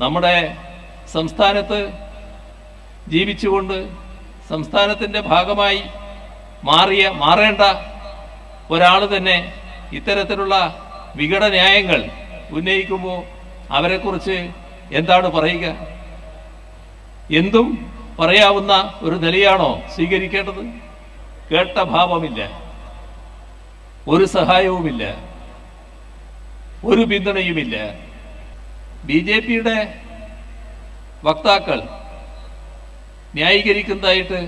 നമ്മുടെ സംസ്ഥാനത്ത് ജീവിച്ചുകൊണ്ട് സംസ്ഥാനത്തിന്റെ ഭാഗമായി മാറിയ മാറേണ്ട ഒരാൾ തന്നെ ഇത്തരത്തിലുള്ള വികട ന്യായങ്ങൾ ഉന്നയിക്കുമ്പോൾ അവരെക്കുറിച്ച് എന്താണ് പറയുക? എന്തും പറയാവുന്ന ഒരു നിലയാണോ സ്വീകരിക്കേണ്ടത്? കേട്ട ഭാവമില്ല. ഒരു സഹായവുമില്ല. ഒരു പിന്തുണയുമില്ല. ബി ജെ പിയുടെ വക്താക്കൾ ന്യായീകരിക്കുന്നതായിട്ട്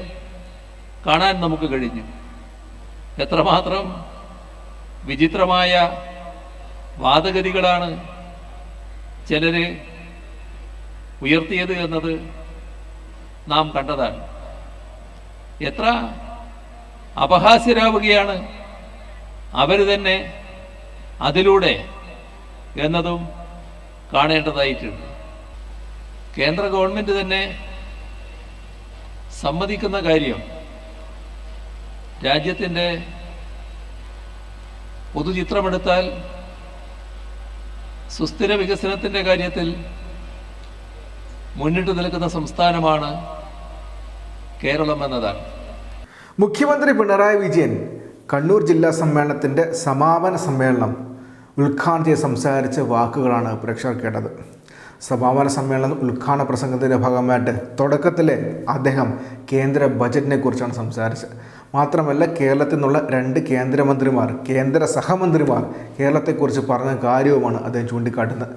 കാണാൻ നമുക്ക് കഴിഞ്ഞു. എത്രമാത്രം വിചിത്രമായ വാദഗതികളാണ് ചിലര് ഉയർത്തിയത് എന്നത് നാം കണ്ടതാണ്. എത്ര അപഹാസ്യരാവുകയാണ് അവർ തന്നെ അതിലൂടെ എന്നതും കാണേണ്ടതായിട്ടുണ്ട്. കേന്ദ്ര ഗവൺമെന്റ് തന്നെ സമ്മതിക്കുന്ന കാര്യം രാജ്യത്തിന്റെ പൊതുചിത്രമെടുത്താൽ സുസ്ഥിര വികസനത്തിന്റെ കാര്യത്തിൽ മുന്നിട്ട് നിൽക്കുന്ന സംസ്ഥാനമാണ് കേരളം എന്നതാണ്. മുഖ്യമന്ത്രി പിണറായി വിജയൻ കണ്ണൂർ ജില്ലാ സമ്മേളനത്തിന്റെ സമാപന സമ്മേളനം ഉദ്ഘാടനം സംസാരിച്ച വാക്കുകളാണ് പ്രേക്ഷകർ കേട്ടത്. സമാപന സമ്മേളനം ഉദ്ഘാടന പ്രസംഗത്തിന്റെ ഭാഗമായിട്ട് തുടക്കത്തിൽ അദ്ദേഹം കേന്ദ്ര ബജറ്റിനെ കുറിച്ചാണ് സംസാരിച്ചത്. മാത്രമല്ല കേരളത്തിൽ നിന്നുള്ള രണ്ട് കേന്ദ്രമന്ത്രിമാർ കേന്ദ്ര സഹമന്ത്രിമാർ കേരളത്തെക്കുറിച്ച് പറഞ്ഞ കാര്യവുമാണ് അദ്ദേഹം ചൂണ്ടിക്കാട്ടുന്നത്.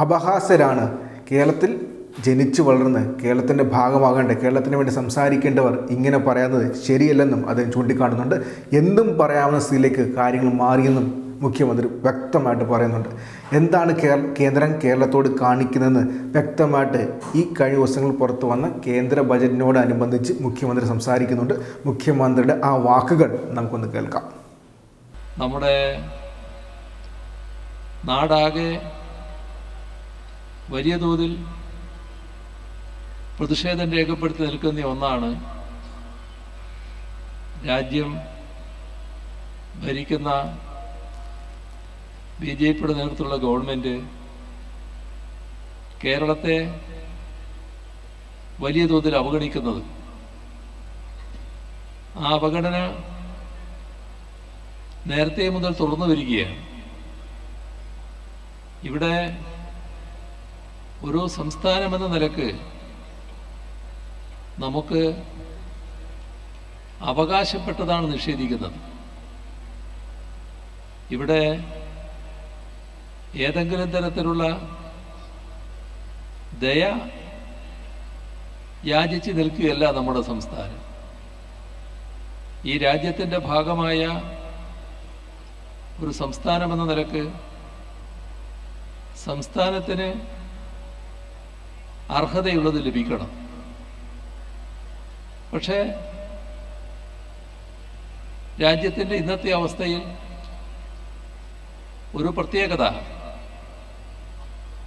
അപഹാസ്യരാണ്. കേരളത്തിൽ ജനിച്ചു വളർന്ന് കേരളത്തിന്റെ ഭാഗമാകേണ്ട കേരളത്തിന് വേണ്ടി സംസാരിക്കേണ്ടവർ ഇങ്ങനെ പറയുന്നത് ശരിയല്ലെന്നും അദ്ദേഹം ചൂണ്ടിക്കാട്ടുന്നുണ്ട്. എന്തും പറയാവുന്ന സ്ഥിതിയിലേക്ക് കാര്യങ്ങൾ മാറിയെന്നും മുഖ്യമന്ത്രി വ്യക്തമായിട്ട് പറയുന്നുണ്ട്. എന്താണ് കേരള കേന്ദ്രം കേരളത്തോട് കാണിക്കുന്നതെന്ന് വ്യക്തമായിട്ട് ഈ കഴിഞ്ഞ ദിവസങ്ങൾ പുറത്തു വന്ന കേന്ദ്ര ബജറ്റിനോടനുബന്ധിച്ച് മുഖ്യമന്ത്രി സംസാരിക്കുന്നുണ്ട്. മുഖ്യമന്ത്രിയുടെ ആ വാക്കുകൾ നമുക്കൊന്ന് കേൾക്കാം. നമ്മുടെ നാടാകെ വലിയ തോതിൽ പ്രതിഷേധം രേഖപ്പെടുത്തി നിൽക്കുന്ന ഒന്നാണ് രാജ്യം ഭരിക്കുന്ന ബി ജെ പിയുടെ നേതൃത്വത്തിലുള്ള ഗവൺമെന്റ് കേരളത്തെ വലിയ തോതിൽ അവഗണിക്കുന്നത്. ആ അവഗണന നേരത്തെ മുതൽ തുടർന്നു വരികയാണ്. ഇവിടെ ഒരു സംസ്ഥാനമെന്ന നിലയ്ക്ക് നമുക്ക് അവകാശപ്പെട്ടതാണ് നിഷേധിക്കുന്നത്. ഇവിടെ ഏതെങ്കിലും തരത്തിലുള്ള ദയ യാചിച്ച് നിൽക്കുകയല്ല നമ്മുടെ സംസ്ഥാനം ഈ രാജ്യത്തിന്റെ ഭാഗമായ ഒരു സംസ്ഥാനമെന്ന നിലയ്ക്ക് സംസ്ഥാനത്തിന് അർഹതയുള്ളത് ലഭിക്കണം. പക്ഷേ രാജ്യത്തിന്റെ ഇന്നത്തെ അവസ്ഥയിൽ ഒരു പ്രത്യേകത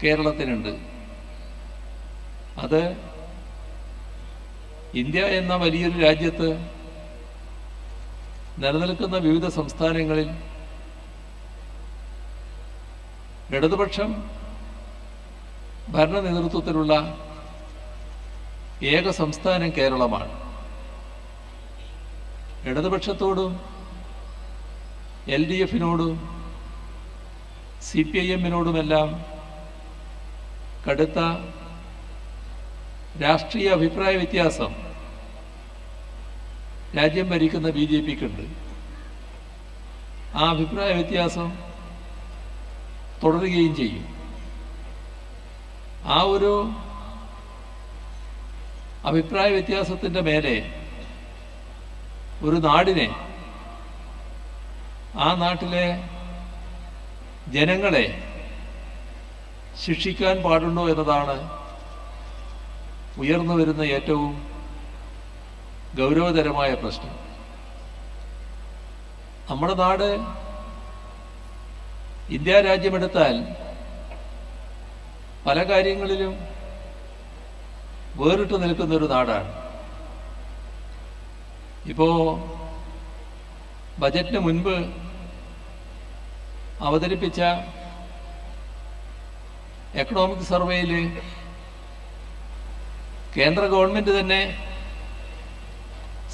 കേരളത്തിനുണ്ട് അത് ഇന്ത്യ എന്ന വലിയൊരു രാജ്യത്ത് നിലനിൽക്കുന്ന വിവിധ സംസ്ഥാനങ്ങളിൽ ഇടതുപക്ഷം ഭരണ നേതൃത്വത്തിലുള്ള ഏക സംസ്ഥാനം കേരളമാണ്. ഇടതുപക്ഷത്തോടും എൽ ഡി എഫിനോടും സി പി ഐ എമ്മിനോടുമെല്ലാം കടുത്ത രാഷ്ട്രീയ അഭിപ്രായ വ്യത്യാസം രാജ്യം ഭരിക്കുന്ന ബി ജെ പിക്കുണ്ട്. ആ അഭിപ്രായ വ്യത്യാസം തുടരുകയും ചെയ്യും. ആ ഒരു അഭിപ്രായ വ്യത്യാസത്തിന്റെ മേലെ ഒരു നാടിനെ ആ നാട്ടിലെ ജനങ്ങളെ ശിക്ഷിക്കാൻ പാടുണ്ടോ എന്നതാണ് ഉയർന്നു വരുന്ന ഏറ്റവും ഗൗരവതരമായ പ്രശ്നം. നമ്മുടെ നാട് ഇന്ത്യ രാജ്യമെടുത്താൽ പല കാര്യങ്ങളിലും വേറിട്ട് നിൽക്കുന്ന ഒരു നാടാണ്. ഇപ്പോ ബജറ്റിന് മുൻപ് അവതരിപ്പിച്ച എക്കണോമിക് സർവേയിൽ കേന്ദ്ര ഗവൺമെന്റ് തന്നെ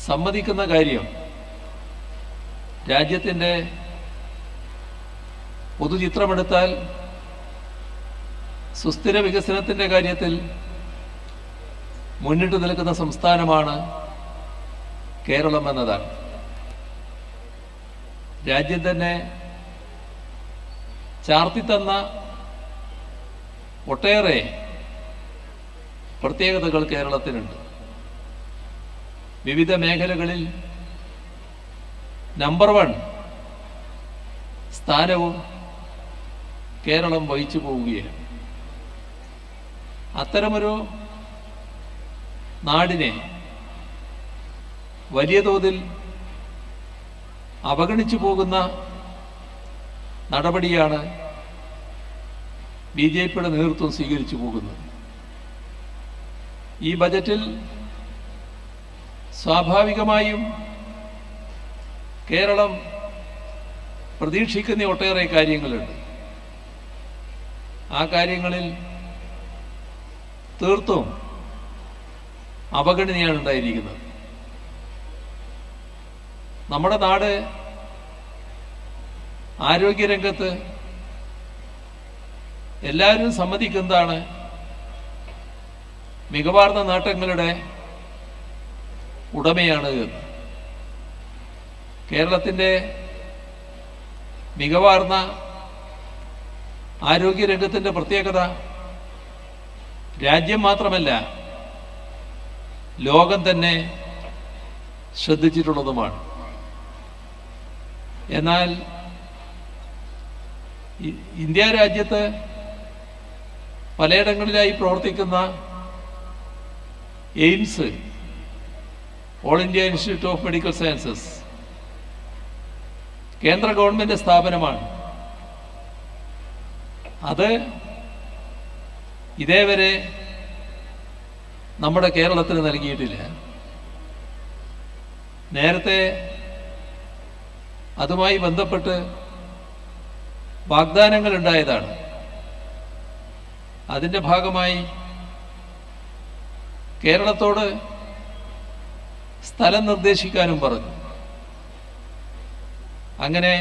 സമ്മതിക്കുന്ന കാര്യം രാജ്യത്തിന്റെ പൊതുചിത്രമെടുത്താൽ സുസ്ഥിര വികസനത്തിന്റെ കാര്യത്തിൽ മുന്നിട്ട് നിൽക്കുന്ന സംസ്ഥാനമാണ് കേരളം എന്നതാണ്. രാജ്യം തന്നെ ചാർത്തിത്തന്ന ഒട്ടേറെ പ്രത്യേകതകൾ കേരളത്തിനുണ്ട് വിവിധ മേഖലകളിൽ നമ്പർ വൺ സ്ഥാനവും കേരളം വഹിച്ചു പോവുകയാണ്. അത്തരമൊരു നാടിനെ വലിയ തോതിൽ അവഗണിച്ചു പോകുന്ന നടപടിയാണ് ബി ജെ പിയുടെ നേതൃത്വം സ്വീകരിച്ചു പോകുന്നത് ഈ ബജറ്റിൽ സ്വാഭാവികമായും കേരളം പ്രതീക്ഷിക്കുന്ന ഒട്ടേറെ കാര്യങ്ങളുണ്ട്. ആ കാര്യങ്ങളിൽ തീർത്തും അവഗണനയാണ് ഉണ്ടായിരിക്കുന്നത്. നമ്മുടെ നാട് ആരോഗ്യരംഗത്ത് എല്ലാവരും സമ്മതിക്കുന്നതാണ് മികവാർന്ന നേട്ടങ്ങളുടെ ഉടമയാണ് കേരളത്തിന്റെ മികവാർന്ന ആരോഗ്യരംഗത്തിന്റെ പ്രത്യേകത രാജ്യം മാത്രമല്ല ലോകം തന്നെ ശ്രദ്ധിച്ചിട്ടുള്ളതുമാണ്. എന്നാൽ ഇന്ത്യ രാജ്യത്ത് പലയിടങ്ങളിലായി പ്രവർത്തിക്കുന്ന AIIMS all India institute of medical sciences കേന്ദ്ര ഗവൺമെന്റ് സ്ഥാപനമാണ്. അത് ഇതേവരെ നമ്മുടെ കേരളത്തിന് നൽകിയിട്ടില്ല. നേരത്തെ അതുമായി ബന്ധപ്പെട്ട് വാഗ്ദാനങ്ങൾ ഉണ്ടായതാണ്. അതിന്റെ ഭാഗമായി കേരളത്തോട് സ്ഥലം നിർദ്ദേശിക്കാനും പറഞ്ഞു. അങ്ങനെ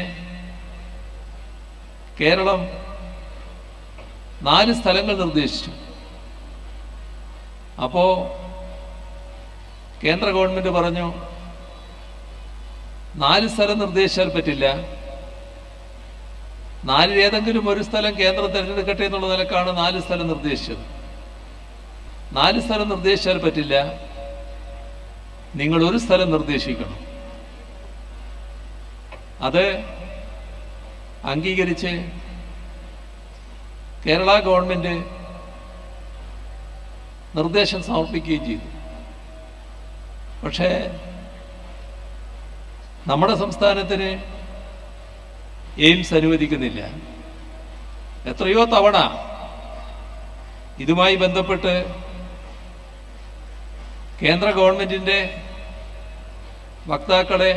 കേരളം നാല് സ്ഥലങ്ങൾ നിർദ്ദേശിച്ചു. അപ്പോൾ കേന്ദ്ര ഗവൺമെന്റ് പറഞ്ഞു നാല് സ്ഥലം നിർദ്ദേശിച്ചാൽ പറ്റില്ല. നാലിൽ ഏതെങ്കിലും ഒരു സ്ഥലം കേന്ദ്രം തിരഞ്ഞെടുക്കട്ടെ എന്നുള്ള നിലക്കാണ് നാല് സ്ഥലം നിർദ്ദേശിച്ചത്. നാല് സ്ഥലം നിർദ്ദേശിച്ചാൽ പറ്റില്ല. നിങ്ങൾ ഒരു സ്ഥലം നിർദ്ദേശിക്കണം. അത് അംഗീകരിച്ച് കേരള ഗവൺമെന്റ് നിർദ്ദേശം സമർപ്പിക്കുകയും ചെയ്തു. പക്ഷേ നമ്മുടെ സംസ്ഥാനത്തിന് എയിംസ് അനുവദിക്കുന്നില്ല. എത്രയോ തവണ ഇതുമായി ബന്ധപ്പെട്ട് കേന്ദ്ര ഗവൺമെന്റിന്റെ വക്താക്കളെ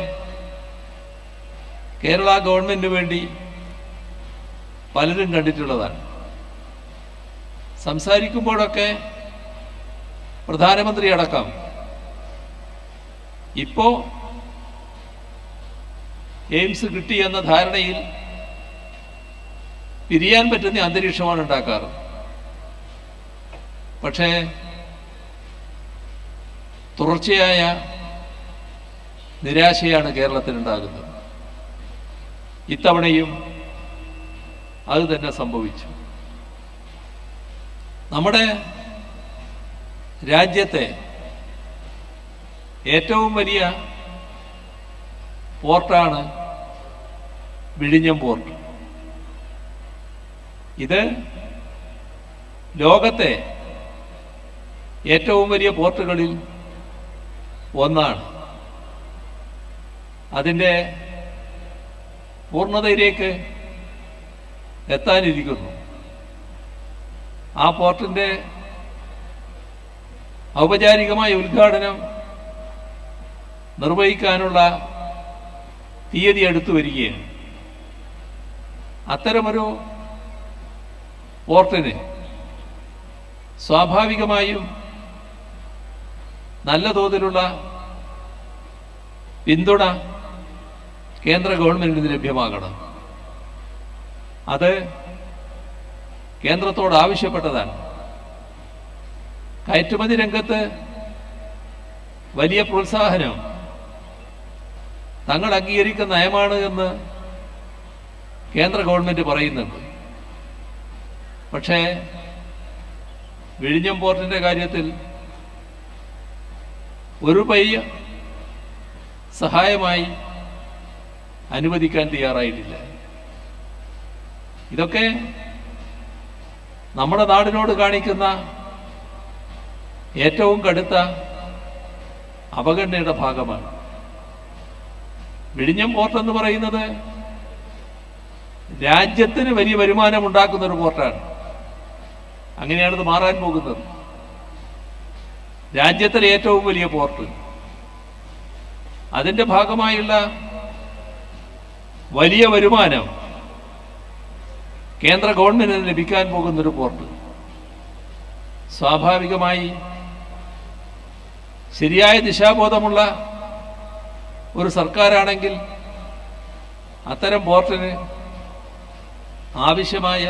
കേരള ഗവൺമെന്റിന് വേണ്ടി പലരും കണ്ടിട്ടുള്ളതാണ്. സംസാരിക്കുമ്പോഴൊക്കെ പ്രധാനമന്ത്രി അടക്കം. ഇപ്പോ എയിംസ് കിട്ടി എന്ന ധാരണയിൽ പിരിയാൻ പറ്റുന്ന അന്തരീക്ഷമാണ് ഉണ്ടാക്കാറ്. പക്ഷേ തുടർച്ചയായ നിരാശയാണ് കേരളത്തിനുണ്ടാകുന്നത് ഇത്തവണയും അത് തന്നെ സംഭവിച്ചു. നമ്മുടെ രാജ്യത്തെ ഏറ്റവും വലിയ പോർട്ടാണ് വിഴിഞ്ഞം പോർട്ട്. ഇത് ലോകത്തെ ഏറ്റവും വലിയ പോർട്ടുകളിൽ ഒന്നാണ്. അതിന്റെ പൂർണതയിലേക്ക് എത്താനിരിക്കുന്നു. ആ പോർട്ടിന്റെ ഔപചാരികമായ ഉദ്ഘാടനം നിർവഹിക്കാനുള്ള തീയതി അടുത്തു വരികയാണ്. അത്തരമൊരു പോർട്ടിന് സ്വാഭാവികമായും നല്ല തോതിലുള്ള പിന്തുണ കേന്ദ്ര ഗവൺമെന്റിന് ലഭ്യമാകണം. അത് കേന്ദ്രത്തോട് ആവശ്യപ്പെട്ടതാണ്. കയറ്റുമതി രംഗത്ത് വലിയ പ്രോത്സാഹനം തങ്ങൾ അംഗീകരിക്കുന്ന നയമാണ് എന്ന് കേന്ദ്ര ഗവൺമെന്റ് പറയുന്നുണ്ട്. പക്ഷേ വിഴിഞ്ഞം പോർട്ടിന്റെ കാര്യത്തിൽ ഒരു പൈ സഹായമായി അനുവദിക്കാൻ തയ്യാറായിട്ടില്ല. ഇതൊക്കെ നമ്മുടെ നാടിനോട് കാണിക്കുന്ന ഏറ്റവും കടുത്ത അവഗണനയുടെ ഭാഗമാണ്. വിഴിഞ്ഞം പോർട്ട് എന്ന് പറയുന്നത് രാജ്യത്തിന് വലിയ വരുമാനം ഉണ്ടാക്കുന്ന ഒരു പോർട്ടാണ്. അങ്ങനെയാണ് ഇത് മാറാൻ പോകുന്നത്. രാജ്യത്തിലെ ഏറ്റവും വലിയ പോർട്ട്. അതിന്റെ ഭാഗമായുള്ള വലിയ വരുമാനം കേന്ദ്ര ഗവൺമെന്റിന് ലഭിക്കാൻ പോകുന്നൊരു പോർട്ട്. സ്വാഭാവികമായി ശരിയായ ദിശാബോധമുള്ള ഒരു സർക്കാരാണെങ്കിൽ അത്തരം പോർട്ടിന് ആവശ്യമായ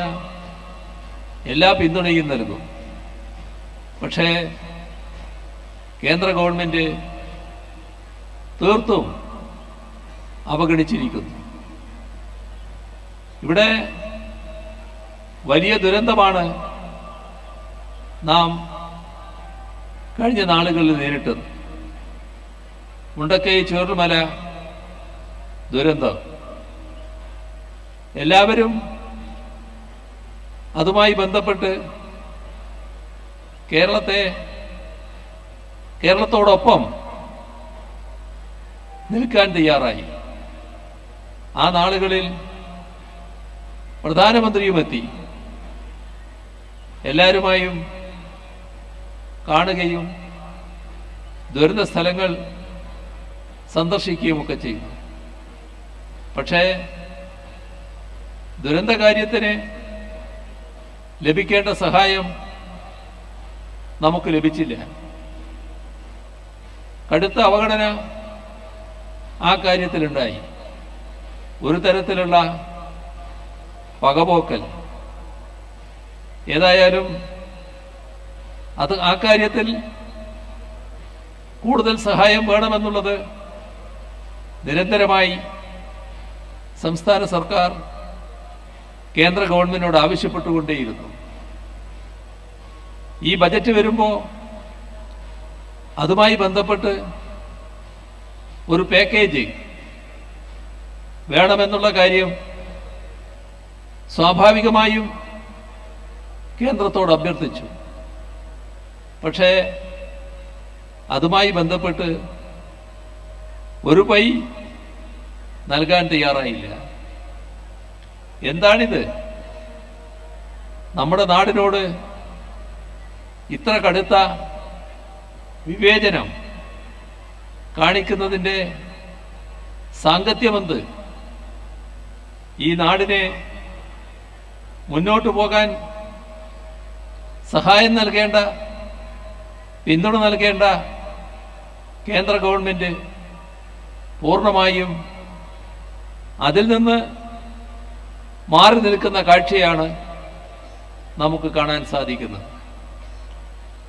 എല്ലാ പിന്തുണയും നൽകും. പക്ഷേ കേന്ദ്ര ഗവൺമെന്റ് തീർത്തും അവഗണിച്ചിരിക്കുന്നു. ഇവിടെ വലിയ ദുരന്തമാണ് നാം കഴിഞ്ഞ നാളുകളിൽ നേരിട്ടത്. മുണ്ടക്കൈ ചുവർമല ദുരന്തം. എല്ലാവരും അതുമായി ബന്ധപ്പെട്ട് കേരളത്തെ കേരളത്തോടൊപ്പം നിൽക്കാൻ തയ്യാറായി. ആ നാളുകളിൽ പ്രധാനമന്ത്രിയും എത്തി എല്ലാവരുമായും കാണുകയും ദുരന്ത സ്ഥലങ്ങൾ സന്ദർശിക്കുകയും ഒക്കെ ചെയ്തു പക്ഷേ ദുരന്ത കാര്യത്തിന് ലഭിക്കേണ്ട സഹായം നമുക്ക് ലഭിച്ചില്ല. കടുത്ത അവഗണന ആ കാര്യത്തിലുണ്ടായി. ഒരു തരത്തിലുള്ള പകപോക്കൽ ഏതായാലും അത് ആ കാര്യത്തിൽ കൂടുതൽ സഹായം വേണമെന്നുള്ളത് നിരന്തരമായി സംസ്ഥാന സർക്കാർ കേന്ദ്ര ഗവൺമെന്റിനോട് ആവശ്യപ്പെട്ടുകൊണ്ടേയിരുന്നു. ഈ ബജറ്റ് വരുമ്പോൾ അതുമായി ബന്ധപ്പെട്ട് ഒരു പാക്കേജ് വേണമെന്നുള്ള കാര്യം സ്വാഭാവികമായും കേന്ദ്രത്തോട് അഭ്യർത്ഥിച്ചു. പക്ഷേ അതുമായി ബന്ധപ്പെട്ട് ഒരു പൈ നൽകാൻ തയ്യാറായില്ല. എന്താണിത്? നമ്മുടെ നാടിനോട് ഇത്ര കടുത്ത വിവേചനം കാണിക്കുന്നതിന്റെ സാങ്കത്യമെന്ത്? ഈ നാടിനെ മുന്നോട്ട് പോകാൻ സഹായം നൽകേണ്ട പിന്തുണ നൽകേണ്ട കേന്ദ്ര ഗവൺമെന്റ് പൂർണമായും അതിൽ നിന്ന് മാറി നിൽക്കുന്ന കാഴ്ചയാണ് നമുക്ക് കാണാൻ സാധിക്കുന്നത്.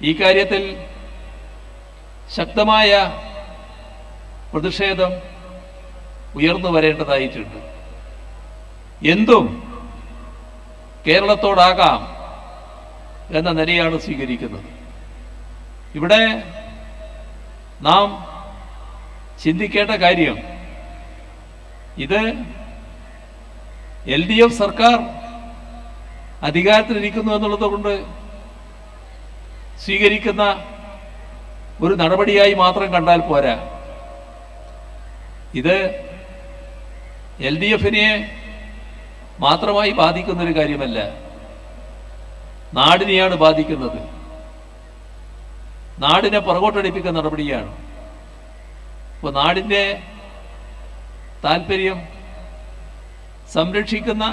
ഈ കാര്യത്തിൽ ശക്തമായ പ്രതിഷേധം ഉയർന്നു വരേണ്ടതായിട്ടുണ്ട്. എന്തും കേരളത്തോടാകാം എന്ന നിലയാണ് സ്വീകരിക്കുന്നത്. ഇവിടെ നാം ചിന്തിക്കേണ്ട കാര്യം. ഇത് എൽ ഡി എഫ് സർക്കാർ അധികാരത്തിലിരിക്കുന്നു എന്നുള്ളത് കൊണ്ട് സ്വീകരിക്കുന്ന ഒരു നടപടിയായി മാത്രം കണ്ടാൽ പോരാ. ഇത് എൽ ഡി എഫിനെ മാത്രമായി ബാധിക്കുന്നൊരു കാര്യമല്ല. നാടിനെയാണ് ബാധിക്കുന്നത്. നാടിനെ പുറകോട്ടടിപ്പിക്കുന്ന നടപടിയാണ്. അപ്പോൾ നാടിന്റെ താല്പര്യം സംരക്ഷിക്കുന്ന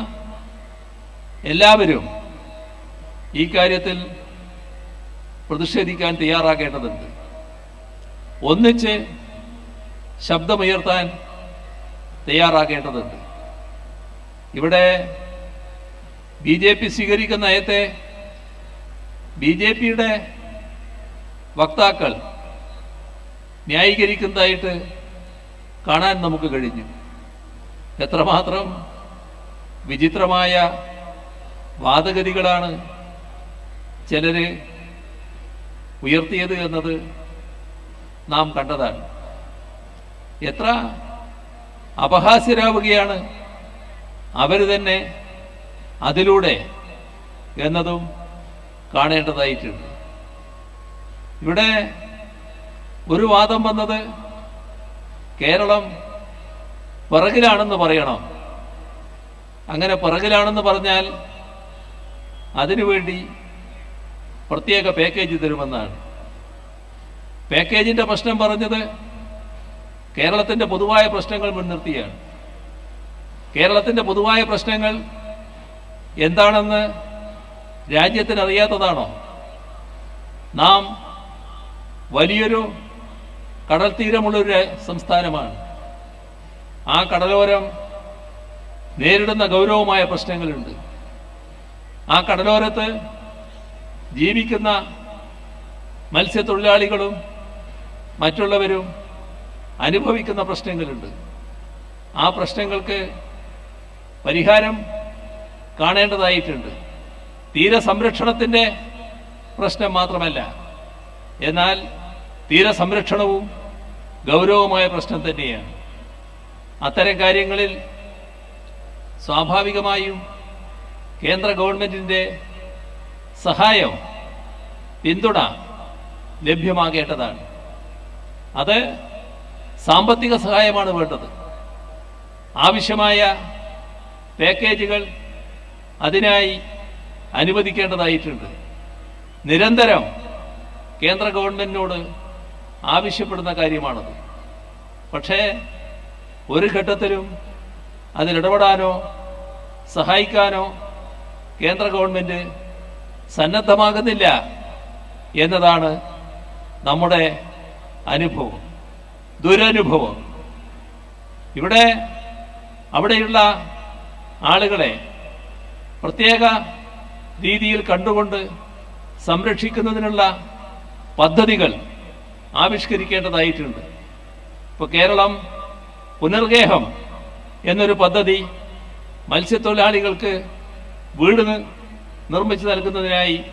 എല്ലാവരും ഈ കാര്യത്തിൽ പ്രതിഷേധിക്കാൻ തയ്യാറാകേണ്ടതുണ്ട്. ഒന്നിച്ച് ശബ്ദമുയർത്താൻ തയ്യാറാക്കേണ്ടതുണ്ട് ഇവിടെ ബി ജെ പി സ്വീകരിക്കുന്ന നയത്തെ ബി ജെ പിയുടെ വക്താക്കൾ ന്യായീകരിക്കുന്നതായിട്ട് കാണാൻ നമുക്ക് കഴിഞ്ഞു. എത്രമാത്രം വിചിത്രമായ വാദഗതികളാണ് ചിലര് ഉയർത്തിയത് എന്നത് നാം കണ്ടതാണ്. എത്ര അപഹാസ്യരാവുകയാണ് അവർ തന്നെ അതിലൂടെ എന്നതും കാണേണ്ടതായിട്ടുണ്ട്. ഇവിടെ ഒരു വാദം വന്നത് കേരളം പിറകിലാണെന്ന് പറയണം. അങ്ങനെ പിറകിലാണെന്ന് പറഞ്ഞാൽ അതിനുവേണ്ടി പ്രത്യേക പാക്കേജ് തരുമെന്നാണ്. പാക്കേജിന്റെ പ്രശ്നം പറഞ്ഞത് കേരളത്തിന്റെ പൊതുവായ പ്രശ്നങ്ങൾ മുൻനിർത്തിയാണ്. കേരളത്തിന്റെ പൊതുവായ പ്രശ്നങ്ങൾ എന്താണെന്ന് രാജ്യത്തിന് അറിയാത്തതാണോ നാം വലിയൊരു കടൽ തീരമുള്ള ഒരു സംസ്ഥാനമാണ്. ആ കടലോരം നേരിടുന്ന ഗൗരവമായ പ്രശ്നങ്ങളുണ്ട്. ആ കടലോരത്ത് ജീവിക്കുന്ന മത്സ്യത്തൊഴിലാളികളും മറ്റുള്ളവരും അനുഭവിക്കുന്ന പ്രശ്നങ്ങളുണ്ട്. ആ പ്രശ്നങ്ങൾക്ക് പരിഹാരം കാണേണ്ടതായിട്ടുണ്ട്. തീരസംരക്ഷണത്തിന്റെ പ്രശ്നം മാത്രമല്ല. എന്നാൽ തീരസംരക്ഷണവും ഗൗരവമായ പ്രശ്നം തന്നെയാണ്. അത്തരം കാര്യങ്ങളിൽ സ്വാഭാവികമായും കേന്ദ്ര ഗവൺമെന്റിന്റെ സഹായം പിന്തുണ ലഭ്യമാകേണ്ടതാണ്. അത് സാമ്പത്തിക സഹായമാണ് വേണ്ടത്. ആവശ്യമായ പാക്കേജുകൾ അതിനായി അനുവദിക്കേണ്ടതായിട്ടുണ്ട്. നിരന്തരം കേന്ദ്ര ഗവൺമെന്റിനോട് ആവശ്യപ്പെടുന്ന കാര്യമാണത്. പക്ഷേ ഒരു ഘട്ടത്തിലും അതിലിടപെടാനോ സഹായിക്കാനോ കേന്ദ്ര ഗവൺമെന്റ് സന്നദ്ധമാകുന്നില്ല എന്നതാണ് നമ്മുടെ അനുഭവം ദുരനുഭവം. ഇവിടെ അവിടെയുള്ള ആളുകളെ പ്രത്യേക രീതിയിൽ കണ്ടുകൊണ്ട് സംരക്ഷിക്കുന്നതിനുള്ള പദ്ധതികൾ ആവിഷ്കരിക്കേണ്ടതായിട്ടുണ്ട്. ഇപ്പോൾ കേരളം പുനർഗേഹം എന്നൊരു പദ്ധതി മത്സ്യത്തൊഴിലാളികൾക്ക് വീട് നിർമ്മിച്ചു നൽകുന്നതിനായി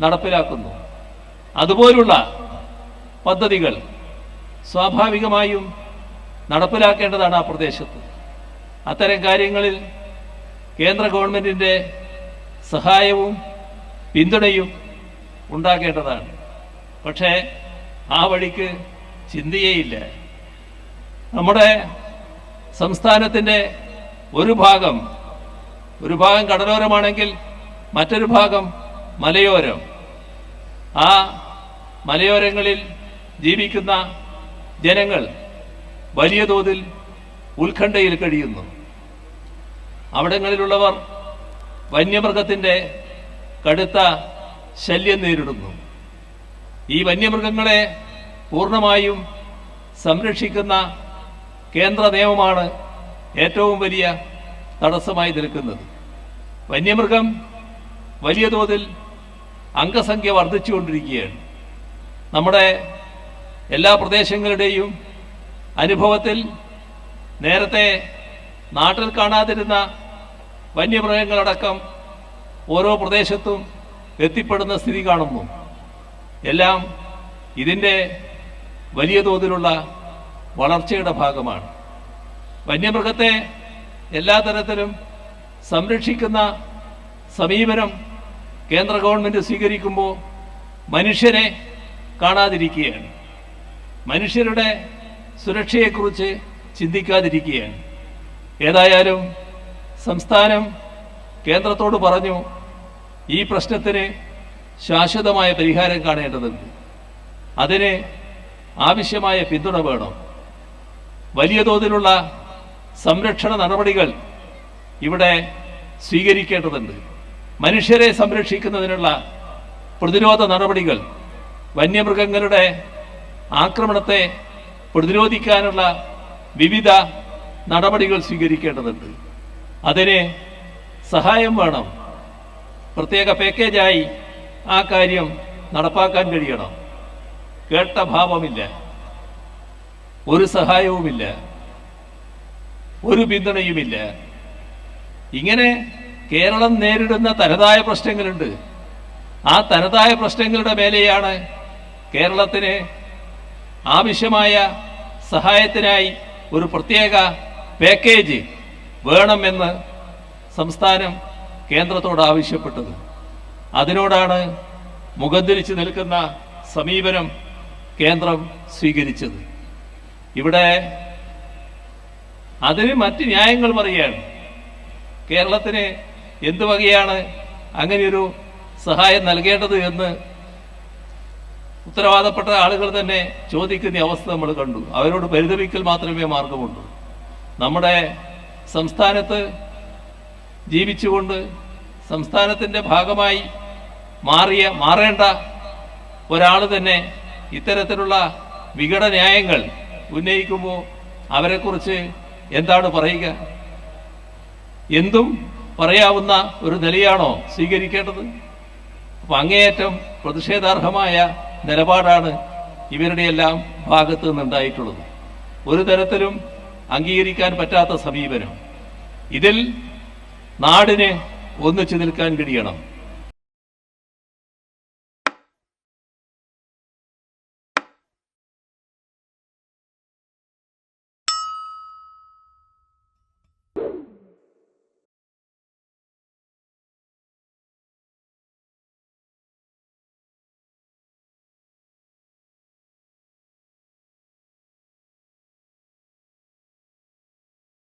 നടപ്പിലാക്കുന്നു. അതുപോലുള്ള പദ്ധതികൾ സ്വാഭാവികമായും നടപ്പിലാക്കേണ്ടതാണ് ആ പ്രദേശത്ത്. അത്തരം കാര്യങ്ങളിൽ കേന്ദ്ര ഗവൺമെന്റിന്റെ സഹായവും പിന്തുണയും ഉണ്ടാക്കേണ്ടതാണ് പക്ഷേ ആ വഴിക്ക് ചിന്തയേയില്ല. നമ്മുടെ സംസ്ഥാനത്തിന്റെ ഒരു ഭാഗം ഒരു ഭാഗം കടലോരമാണെങ്കിൽ മറ്റൊരു ഭാഗം മലയോരം. ആ മലയോരങ്ങളിൽ ജീവിക്കുന്ന ജനങ്ങൾ വലിയ തോതിൽ ഉത്കണ്ഠയിൽ കഴിയുന്നു. അവിടങ്ങളിലുള്ളവർ വന്യമൃഗത്തിന്റെ കടുത്ത ശല്യം നേരിടുന്നു. ഈ വന്യമൃഗങ്ങളെ പൂർണമായും സംരക്ഷിക്കുന്ന കേന്ദ്ര നിയമമാണ് ഏറ്റവും വലിയ തടസ്സമായി നിൽക്കുന്നത്. വന്യമൃഗം വലിയ തോതിൽ അംഗസംഖ്യ വർദ്ധിച്ചുകൊണ്ടിരിക്കുകയാണ്. നമ്മുടെ എല്ലാ പ്രദേശങ്ങളുടെയും അനുഭവത്തിൽ നേരത്തെ നാട്ടിൽ കാണാതിരുന്ന വന്യമൃഗങ്ങളടക്കം ഓരോ പ്രദേശത്തും എത്തിപ്പെടുന്ന സ്ഥിതി കാണുന്നു. എല്ലാം ഇതിന്റെ വലിയ തോതിലുള്ള വളർച്ചയുടെ ഭാഗമാണ്. വന്യമൃഗത്തെ എല്ലാ തരത്തിലും സംരക്ഷിക്കുന്ന സമീപനം കേന്ദ്ര ഗവൺമെന്റ് സ്വീകരിക്കുമ്പോൾ മനുഷ്യനെ കാണാതിരിക്കുകയാണ്. മനുഷ്യരുടെ സുരക്ഷയെക്കുറിച്ച് ചിന്തിക്കാതിരിക്കുകയാണ്. ഏതായാലും സംസ്ഥാനം കേന്ദ്രത്തോട് പറഞ്ഞു ഈ പ്രശ്നത്തിന് ശാശ്വതമായ പരിഹാരം കാണേണ്ടതുണ്ട്. അതിന് ആവശ്യമായ പിന്തുണ വേണം. വലിയ തോതിലുള്ള സംരക്ഷണ നടപടികൾ ഇവിടെ സ്വീകരിക്കേണ്ടതുണ്ട്. മനുഷ്യരെ സംരക്ഷിക്കുന്നതിനുള്ള പ്രതിരോധ നടപടികൾ വന്യമൃഗങ്ങളുടെ ആക്രമണത്തെ പ്രതിരോധിക്കാനുള്ള വിവിധ നടപടികൾ സ്വീകരിക്കേണ്ടതുണ്ട്. അതിന് സഹായം വേണം. പ്രത്യേക പാക്കേജായി ആ കാര്യം നടപ്പാക്കാൻ കഴിയണം. കേട്ട ഭാവമില്ല. ഒരു സഹായവുമില്ല. ഒരു പിന്തുണയുമില്ല. ഇങ്ങനെ കേരളം നേരിടുന്ന തനതായ പ്രശ്നങ്ങളുണ്ട്. ആ തനതായ പ്രശ്നങ്ങളുടെ മേലെയാണ് കേരളത്തിന് ആവശ്യമായ സഹായത്തിനായി ഒരു പ്രത്യേക പാക്കേജ് വേണമെന്ന് സംസ്ഥാനം കേന്ദ്രത്തോട് ആവശ്യപ്പെട്ടത്. അതിനോടാണ് മുഖം തിരിച്ചു നിൽക്കുന്ന സമീപനം കേന്ദ്രം സ്വീകരിച്ചത്. ഇവിടെ അതിന് മറ്റ് ന്യായങ്ങൾ പറയുകയാണ്. കേരളത്തിന് എന്ത് വകയാണ് അങ്ങനെയൊരു സഹായം നൽകേണ്ടത് എന്ന് ഉത്തരവാദപ്പെട്ട ആളുകൾ തന്നെ ചോദിക്കുന്ന അവസ്ഥ നമ്മൾ കണ്ടു. അവരോട് പരിതപിക്കൽ മാത്രമേ മാർഗമുള്ളൂ. നമ്മുടെ സംസ്ഥാനത്ത് ജീവിച്ചുകൊണ്ട് സംസ്ഥാനത്തിന്റെ ഭാഗമായി മാറിയ മാറേണ്ട ഒരാൾ തന്നെ ഇത്തരത്തിലുള്ള വികട ന്യായങ്ങൾ ഉന്നയിക്കുമ്പോൾ അവരെക്കുറിച്ച് എന്താണ് പറയുക? എന്തും പറയാവുന്ന ഒരു നിലയാണോ സ്വീകരിക്കേണ്ടത്? അപ്പം അങ്ങേയറ്റം പ്രതിഷേധാർഹമായ നിലപാടാണ് ഇവരുടെയെല്ലാം ഭാഗത്തു നിന്നുണ്ടായിട്ടുള്ളത് ഒരു തരത്തിലും അംഗീകരിക്കാൻ പറ്റാത്ത സമീപനം. ഇതിൽ നാടിന് ഒന്നിച്ചു നിൽക്കാൻ കഴിയണം.